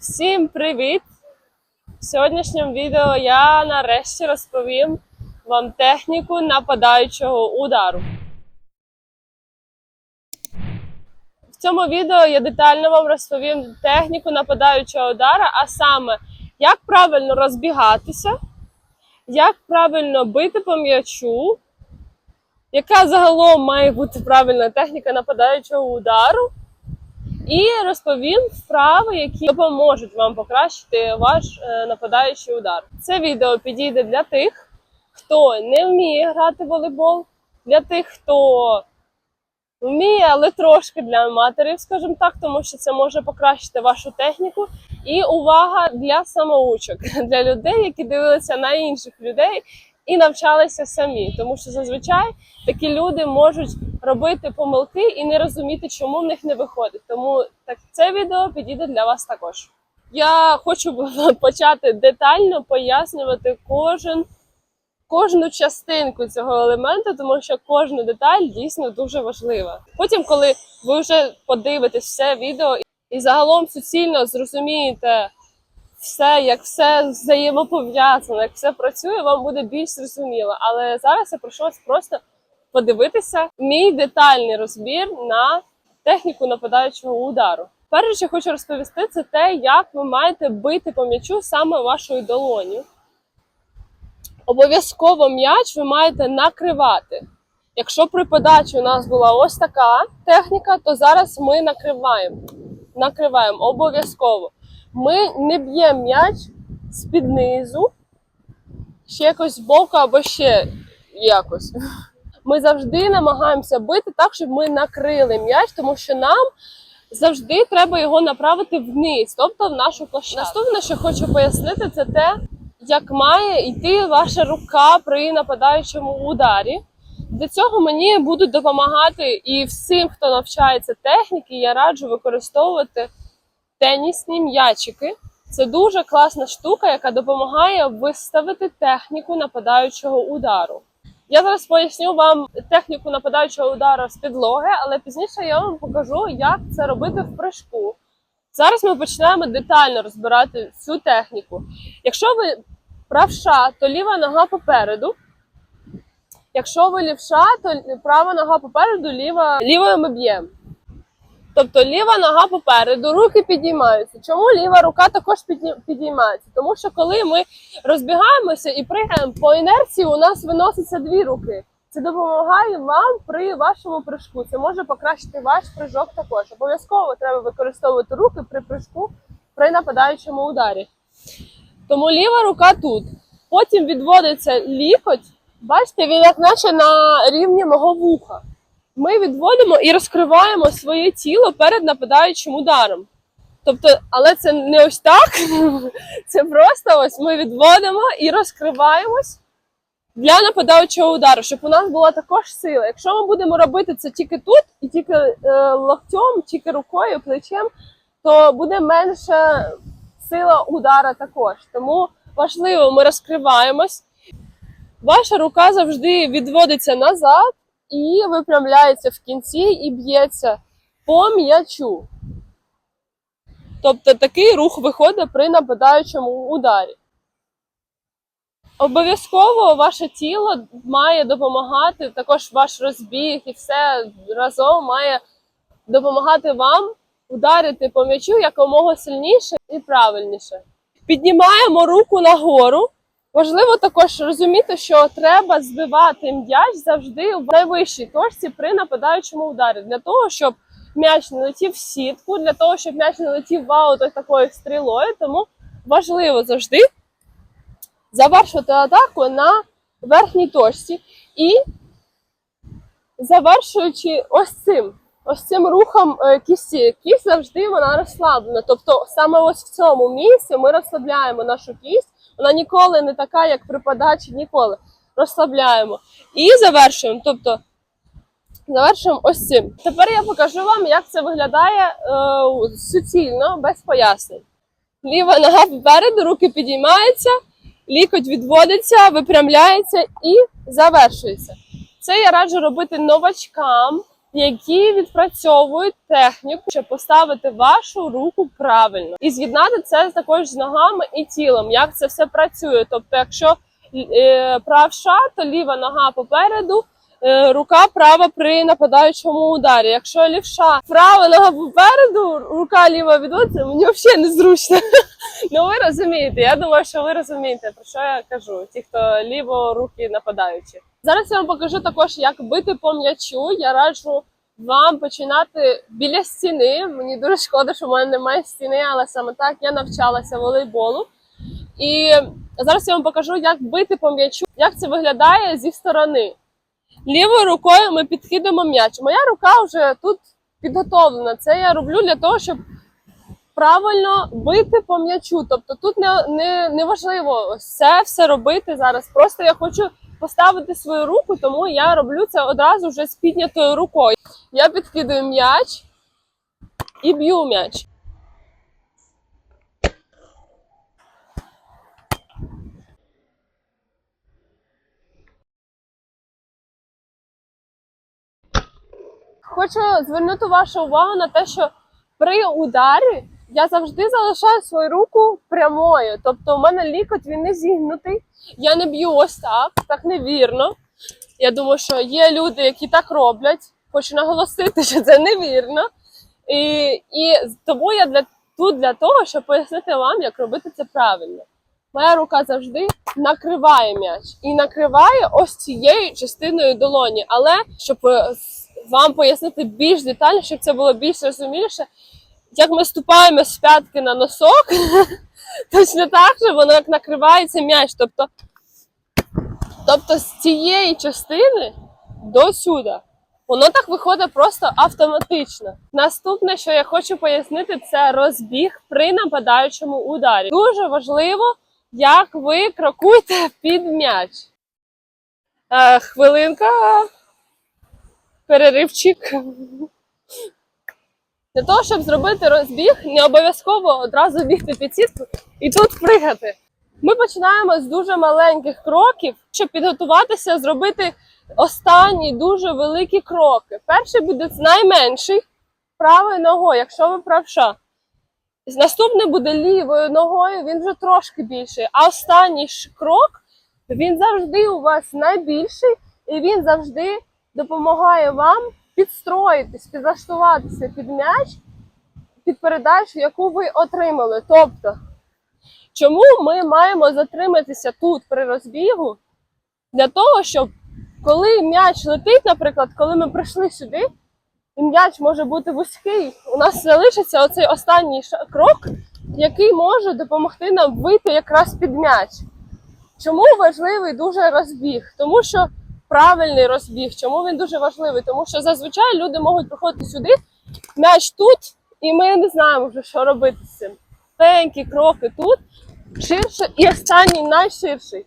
Всім привіт! В сьогоднішньому відео я нарешті розповім вам техніку нападаючого удару. В цьому відео я детально вам розповім техніку нападаючого удара, а саме, як правильно розбігатися, як правильно бити по м'ячу, яка загалом має бути правильна техніка нападаючого удару. І розповім вправи, які допоможуть вам покращити ваш е, нападаючий удар. Це відео підійде для тих, хто не вміє грати в волейбол, для тих, хто вміє, але трошки для аматорів, скажімо так, тому що це може покращити вашу техніку. І увага для самоучок, для людей, які дивилися на інших людей і навчалися самі. Тому що зазвичай такі люди можуть робити помилки і не розуміти, чому в них не виходить. Тому так це відео підійде для вас також. Я хочу почати детально пояснювати кожен. Кожну частинку цього елементу, тому що кожна деталь дійсно дуже важлива. Потім, коли ви вже подивитесь все відео і загалом суцільно зрозумієте все, як все взаємопов'язано, як все працює, вам буде більш зрозуміло. Але зараз я прошу вас просто подивитися мій детальний розбір на техніку нападаючого удару. Перше, що хочу розповісти, це те, як ви маєте бити по м'ячу саме вашою долоню. Обов'язково м'яч ви маєте накривати. Якщо при подачі у нас була ось така техніка, то зараз ми накриваємо. Накриваємо обов'язково. Ми не б'ємо м'яч з-під низу, ще якось збоку або ще якось. Ми завжди намагаємося бити так, щоб ми накрили м'яч, тому що нам завжди треба його направити вниз, тобто в нашу площадку. Наступне, що хочу пояснити, це те, як має йти ваша рука при нападаючому ударі. Для цього мені будуть допомагати і всім, хто навчається техніки, я раджу використовувати тенісні м'ячики. Це дуже класна штука, яка допомагає виставити техніку нападаючого удару. Я зараз поясню вам техніку нападаючого удару з підлоги, але пізніше я вам покажу, як це робити в прыжку. Зараз ми починаємо детально розбирати цю техніку. Якщо ви правша, то ліва нога попереду. Якщо ви лівша, то права нога попереду, ліва лівою ми б'ємо. Тобто ліва нога попереду, руки підіймаються. Чому ліва рука також підні- підіймається? Тому що коли ми розбігаємося і пригаємо по інерції, у нас виноситься дві руки. Це допомагає вам при вашому прыжку. Це може покращити ваш прыжок також. Обов'язково треба використовувати руки при прыжку при нападаючому ударі. Тому ліва рука тут. Потім відводиться лікоть. Бачите, він як наче на рівні мого вуха. Ми відводимо і розкриваємо своє тіло перед нападаючим ударом. Тобто, але це не ось так. Це просто ось ми відводимо і розкриваємось для нападаючого удару, щоб у нас була також сила. Якщо ми будемо робити це тільки тут, і тільки е, локтем, тільки рукою, плечем, то буде менша сила удара також. Тому важливо, ми розкриваємось. Ваша рука завжди відводиться назад і випрямляється в кінці і б'ється по м'ячу. Тобто такий рух виходить при нападаючому ударі. Обов'язково ваше тіло має допомагати, також ваш розбіг і все разом має допомагати вам ударити по м'ячу якомога сильніше і правильніше. Піднімаємо руку нагору. Важливо також розуміти, що треба збивати м'яч завжди в найвищій точці при нападаючому ударі, для того, щоб м'яч не летів в сітку, для того, щоб м'яч не летів в аут такою стрілою. Тому важливо завжди завершувати атаку на верхній точці і завершуючи ось цим. Ось цим рухом е, кісті. Кість завжди вона розслаблена. Тобто саме ось в цьому місці ми розслабляємо нашу кість. Вона ніколи не така, як при подачі, ніколи. Розслабляємо. І завершуємо. Тобто завершуємо ось цим. Тепер я покажу вам, як це виглядає е, суцільно, без пояснень. Ліва нога попереду, руки підіймаються, лікоть відводиться, випрямляється і завершується. Це я раджу робити новачкам, які відпрацьовують техніку, щоб поставити вашу руку правильно і з'єднати це також з ногами і тілом. Як це все працює? Тобто, якщо е, правша, то ліва нога попереду. Е, Рука права при нападаючому ударі. Якщо лівша, права нога попереду, рука ліва відводиться, мені взагалі незручно. Ну ви розумієте. Я думаю, що ви розумієте, про що я кажу. Ті, хто ліворукі нападаючі. Зараз я вам покажу також, як бити по м'ячу. Я раджу вам починати біля стіни. Мені дуже шкода, що в мене немає стіни, але саме так я навчалася волейболу. І зараз я вам покажу, як бити по м'ячу, як це виглядає зі сторони. Лівою рукою ми підкидемо м'яч. Моя рука вже тут підготовлена. Це я роблю для того, щоб правильно бити по м'ячу. Тобто тут не, не, не важливо все, все робити зараз. Просто я хочу поставити свою руку, тому я роблю це одразу вже з піднятою рукою. Я підкидаю м'яч і б'ю м'яч. Хочу звернути вашу увагу на те, що при ударі я завжди залишаю свою руку прямою. Тобто, у мене лікоть він не зігнутий. Я не б'ю ось так, так невірно. Я думаю, що є люди, які так роблять. Хочу наголосити, що це невірно. І, і тому я для, тут для того, щоб пояснити вам, як робити це правильно. Моя рука завжди накриває м'яч і накриває ось цією частиною долоні. Але щоб е, вам пояснити більш детально, щоб це було більш розумніше, як ми ступаємо з п'ятки на носок, точно так же воно як накривається м'яч. Тобто, тобто з цієї частини до сюди. Воно так виходить просто автоматично. Наступне, що я хочу пояснити, це розбіг при нападаючому ударі. Дуже важливо, як ви крокуєте під м'яч. Е, хвилинка. Переривчик. Для того, щоб зробити розбіг, не обов'язково одразу бігти під сітку і тут пригати. Ми починаємо з дуже маленьких кроків, щоб підготуватися, зробити останні дуже великі кроки. Перший буде найменший правою ногою, якщо ви правша. Наступний буде лівою ногою, він вже трошки більший. А останній крок він завжди у вас найбільший, і він завжди допомагає вам підстроїтись, підлаштуватися під м'яч, під передачу, яку ви отримали. Тобто, чому ми маємо затриматися тут при розбігу? Для того, щоб коли м'яч летить, наприклад, коли ми прийшли сюди, і м'яч може бути вузький, у нас залишиться оцей останній крок, який може допомогти нам вийти якраз під м'яч. Чому важливий дуже розбіг? Тому що правильний розбіг. Чому він дуже важливий? Тому що зазвичай люди можуть приходити сюди, м'яч тут, і ми не знаємо вже, що робити з цим. Маленькі кроки тут, ширше і останній найширший.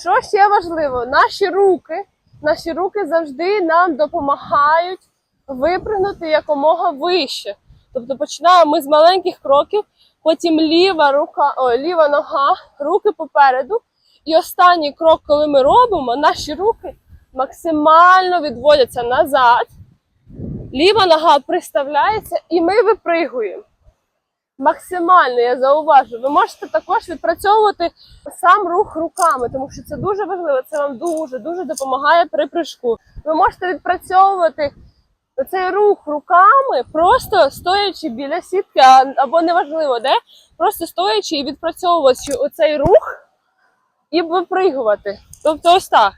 Що ще важливо? Наші руки, наші руки завжди нам допомагають випрыгнути якомога вище. Тобто починаємо ми з маленьких кроків, потім ліва рука, о, ліва нога, руки попереду. І останній крок, коли ми робимо, наші руки максимально відводяться назад. Ліва нога приставляється, і ми випригуємо. Максимально я зауважу. Ви можете також відпрацьовувати сам рух руками, тому що це дуже важливо. Це вам дуже дуже допомагає при прыжку. Ви можете відпрацьовувати цей рух руками, просто стоячи біля сітки, або неважливо де, просто стоячи і відпрацьовуючи оцей рух і випригувати. Тобто ось так.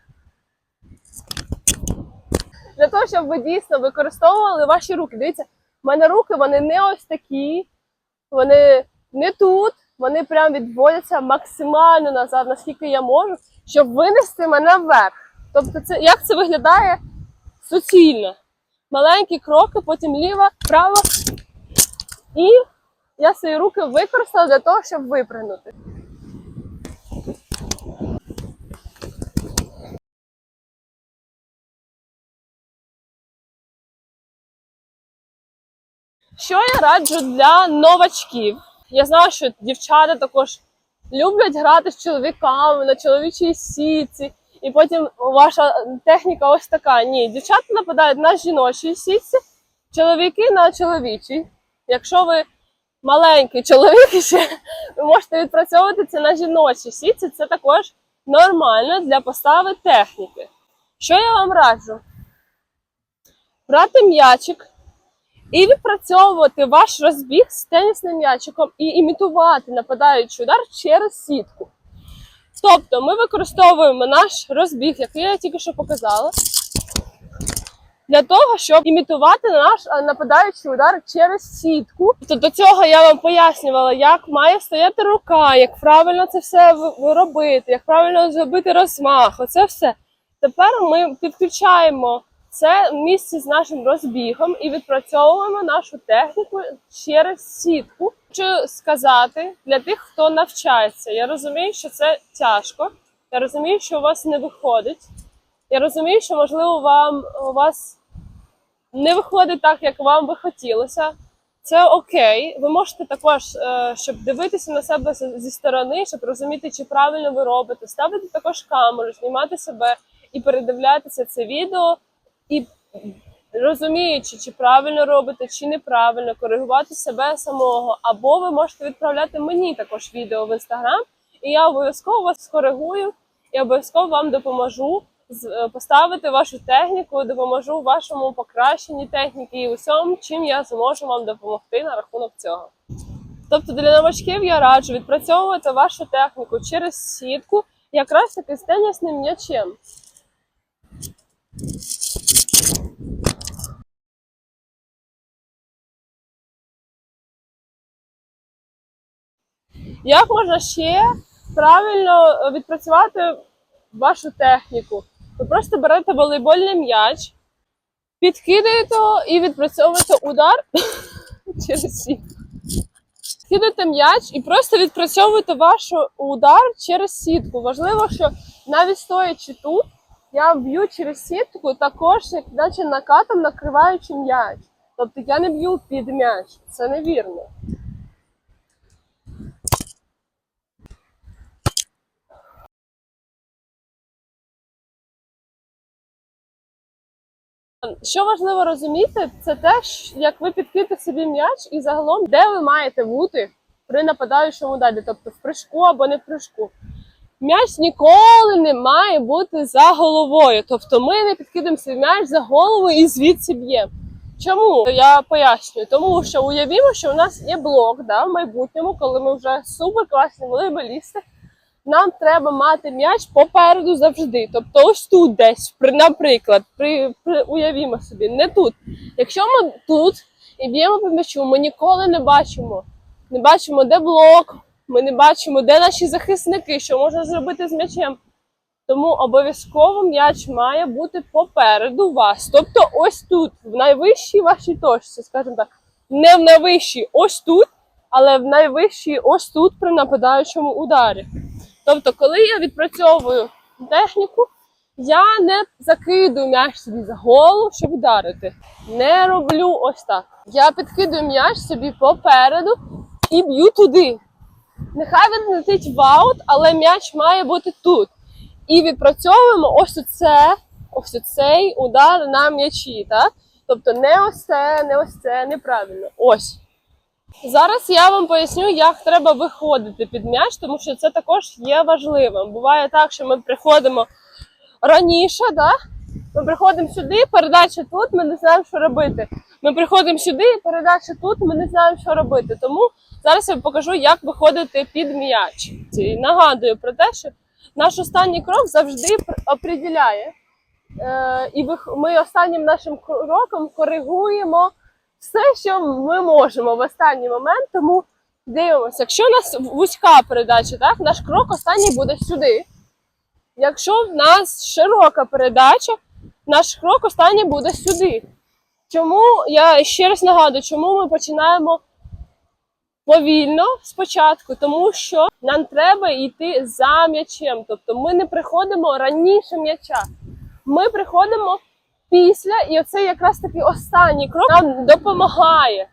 Для того, щоб ви дійсно використовували ваші руки. Дивіться, в мене руки вони не ось такі, вони не тут, вони прям відводяться максимально назад, наскільки я можу, щоб винести мене вверх. Тобто, це як це виглядає суцільно. Маленькі кроки, потім ліва, права. І я свої руки використала для того, щоб випригнути. Що я раджу для новачків? Я знаю, що дівчата також люблять грати з чоловіками на чоловічій сітці і потім ваша техніка ось така. Ні, дівчата нападають на жіночій сітці, чоловіки на чоловічій. Якщо ви маленький чоловік ще, ви можете відпрацьовувати це на жіночій сітці. Це також нормально для постави техніки. Що я вам раджу? Брати м'ячик і відпрацьовувати ваш розбіг з тенісним м'ячиком і імітувати нападаючий удар через сітку. Тобто ми використовуємо наш розбіг, який я тільки що показала, для того, щоб імітувати наш нападаючий удар через сітку. Тобто до цього я вам пояснювала, як має стояти рука, як правильно це все робити, як правильно зробити розмах. Оце все. Тепер ми підключаємо це в місці з нашим розбігом і відпрацьовуємо нашу техніку через сітку. Хочу сказати для тих, хто навчається. Я розумію, що це тяжко. Я розумію, що у вас не виходить. Я розумію, що можливо вам у вас не виходить так, як вам би хотілося. Це окей. Ви можете також, е, щоб дивитися на себе зі сторони, щоб розуміти, чи правильно ви робите, ставити також камеру, знімати себе і передивлятися це відео, і розуміючи, чи правильно робите, чи неправильно, коригувати себе самого. Або ви можете відправляти мені також відео в інстаграм, і я обов'язково вас скоригую і обов'язково вам допоможу е, поставити вашу техніку, допоможу вашому покращенні техніки і усьому, чим я зможу вам допомогти на рахунок цього. Тобто для новачків я раджу відпрацьовувати вашу техніку через сітку, якраз таки з тенісним м'ячем. Як можна ще правильно е, відпрацювати вашу техніку? Ви просто берете волейбольний м'яч, підкидаєте його і відпрацьовуєте удар через сітку. Кидаєте м'яч і просто відпрацьовуєте ваш удар через сітку. Важливо, що навіть стоячи тут, я б'ю через сітку також, як наче накатом накриваючи м'яч. Тобто я не б'ю під м'яч. Це невірно. Що важливо розуміти, це те, як ви підкидите собі м'яч і загалом, де ви маєте бути при нападаючому далі, тобто в прыжку або не в прыжку. М'яч ніколи не має бути за головою. Тобто ми не підкидаємо свій м'яч за голову і звідси б'ємо. Чому? Я пояснюю. Тому що уявімо, що у нас є блок да, в майбутньому, коли ми вже супер класні волейболісти. Нам треба мати м'яч попереду завжди. Тобто ось тут десь, при, наприклад, при, при, уявімо собі, не тут. Якщо ми тут і б'ємо по м'ячу, ми ніколи не бачимо. Не бачимо, де блок, ми не бачимо, де наші захисники, що можна зробити з м'ячем. Тому обов'язково м'яч має бути попереду вас. Тобто ось тут, в найвищій вашій точці, скажімо так, не в найвищій ось тут, але в найвищій ось тут при нападаючому ударі. Тобто, коли я відпрацьовую техніку, я не закидую м'яч собі за голову, щоб вдарити. Не роблю ось так. Я підкидую м'яч собі попереду і б'ю туди. Нехай він летить в аут, але м'яч має бути тут. І відпрацьовуємо ось оце, ось оцей удар на м'ячі. Так? Тобто не ось це, не ось це, неправильно. Ось. Зараз я вам поясню, як треба виходити під м'яч, тому що це також є важливим. Буває так, що ми приходимо раніше, да? ми приходимо сюди, передача тут, ми не знаємо, що робити. Ми приходимо сюди, передача тут, ми не знаємо, що робити. Тому зараз я вам покажу, як виходити під м'яч. І нагадую про те, що наш останній крок завжди пр- определяє. Е, і ми останнім нашим кроком коригуємо все, що ми можемо в останній момент. Тому дивимося, якщо у нас вузька передача, так, наш крок останній буде сюди. Якщо в нас широка передача, наш крок останній буде сюди. Чому я ще раз нагадую, чому ми починаємо повільно спочатку, тому що нам треба йти за м'ячем. Тобто ми не приходимо раніше м'яча. Ми приходимо після, і оце якраз такий останній крок нам допомагає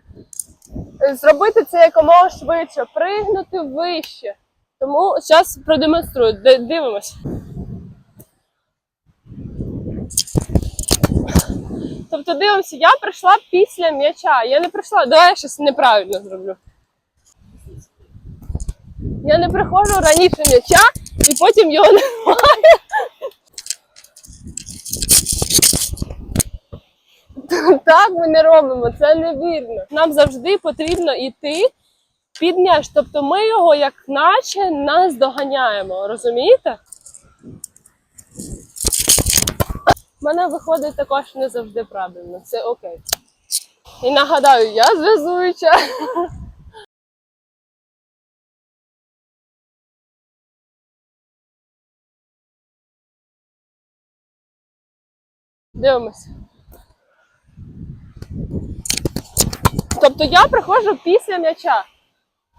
зробити це якомога швидше, пригнути вище. Тому зараз продемонструю, дивимось. Тобто дивимося, я прийшла після м'яча. Я не прийшла, давай я щось неправильно зроблю. Я не приходжу раніше м'яча і потім його немає. Так ми не робимо, це невірно. Нам завжди потрібно йти під м'яч. Тобто ми його як наче наздоганяємо, розумієте? У мене виходить також не завжди правильно, це окей. І нагадаю, я зв'язуюча. Дивимося. Тобто я приходжу після м'яча.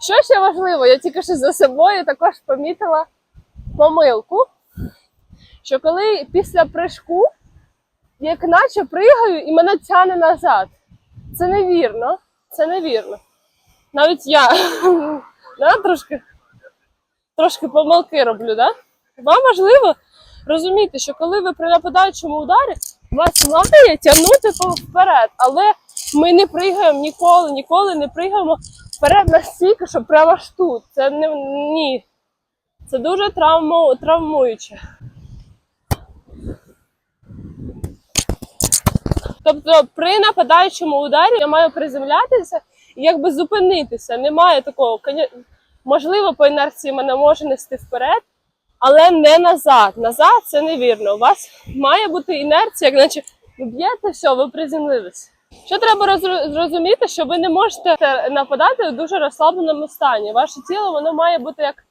Що ще важливо, я тільки що за собою також помітила помилку, що коли після прыжку, як наче пригаю і мене тягне назад. Це невірно. Це невірно. Навіть я да, трошки, трошки помилки роблю, да? Вам важливо розуміти, що коли ви при нападаючому ударі, вас має тягнути вперед, але ми не пригаємо ніколи, ніколи не пригаємо вперед настільки, що прямо аж тут. Це не ні. Це дуже травму, травмуюче. Тобто при нападаючому ударі я маю приземлятися і якби зупинитися. Немає такого. Можливо, по інерції мене може нести вперед, але не назад. Назад це невірно. У вас має бути інерція, як наче ви б'єте, все, ви приземлились. Що треба зрозуміти, що ви не можете нападати в дуже розслабленому стані. Ваше тіло воно має бути як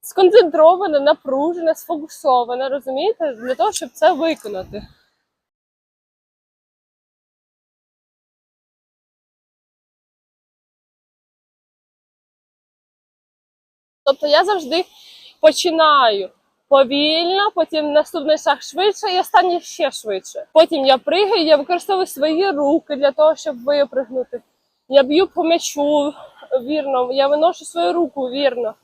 сконцентроване, напружене, сфокусоване, розумієте, для того, щоб це виконати. Тобто я завжди починаю повільно, потім наступний шаг швидше і останній ще швидше. Потім я пригаю, я використовую свої руки для того, щоб випригнути. Я б'ю по м'ячу вірно, я виношу свою руку вірно.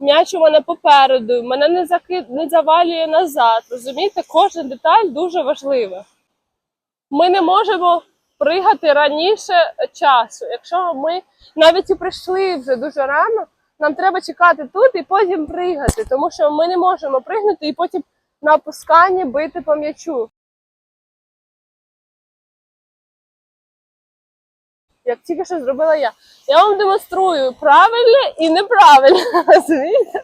М'яч у мене попереду, мене не закид, не завалює назад. Розумієте, кожна деталь дуже важлива. Ми не можемо пригати раніше часу. Якщо ми навіть і прийшли вже дуже рано, нам треба чекати тут і потім пригати, тому що ми не можемо пригнути і потім на опусканні бити по м'ячу. Як тільки що зробила я. Я вам демонструю правильне і неправильне. Розумієте?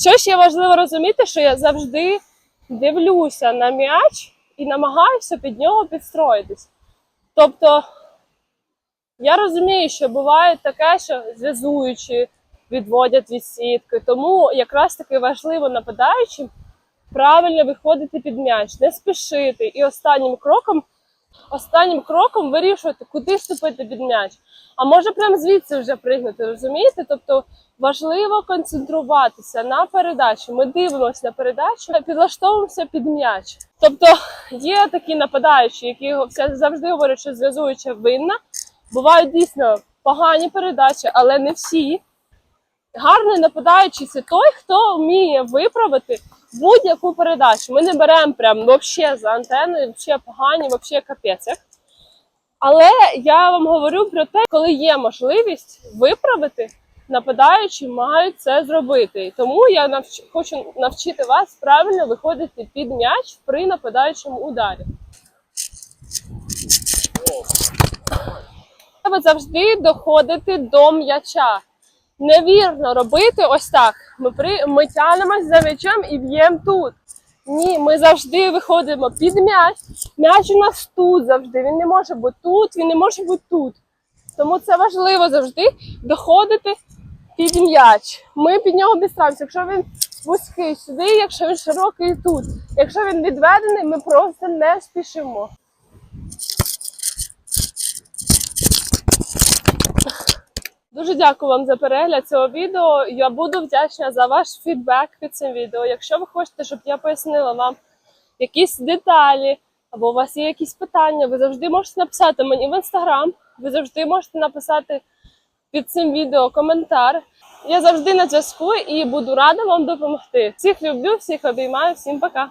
Що ще важливо розуміти, що я завжди дивлюся на м'яч і намагаюся під нього підстроїтись. Тобто я розумію, що буває таке, що зв'язуючі відводять від сітки, тому якраз таки важливо нападаючим правильно виходити під м'яч, не спішити і останнім кроком, останнім кроком вирішувати, куди вступити під м'яч. А може прямо звідси вже пригнути, розумієте? Тобто важливо концентруватися на передачі. Ми дивимося на передачу, підлаштовуємося під м'яч. Тобто є такі нападаючі, які завжди говорять, що зв'язуюча винна. Бувають дійсно погані передачі, але не всі. Гарний нападаючий це той, хто вміє виправити будь-яку передачу. Ми не беремо прям вообще за антеною, вообще погані, вообще капець. Але я вам говорю про те, коли є можливість виправити, нападаючі мають це зробити. Тому я навч... хочу навчити вас правильно виходити під м'яч при нападаючому ударі. Треба завжди доходити до м'яча. Невірно робити ось так. Ми, при... ми тянемось за м'ячем і б'ємо тут. Ні, ми завжди виходимо під м'яч. М'яч у нас тут завжди. Він не може бути тут, він не може бути тут. Тому це важливо завжди доходити під м'яч. Ми під нього підставимося. Якщо він вузький сюди, якщо він широкий тут. Якщо він відведений, ми просто не спішимо. Дуже дякую вам за перегляд цього відео. Я буду вдячна за ваш фідбек під цим відео. Якщо ви хочете, щоб я пояснила вам якісь деталі, або у вас є якісь питання, ви завжди можете написати мені в інстаграм, ви завжди можете написати під цим відео коментар. Я завжди на зв'язку і буду рада вам допомогти. Всіх люблю, всіх обіймаю, всім пока.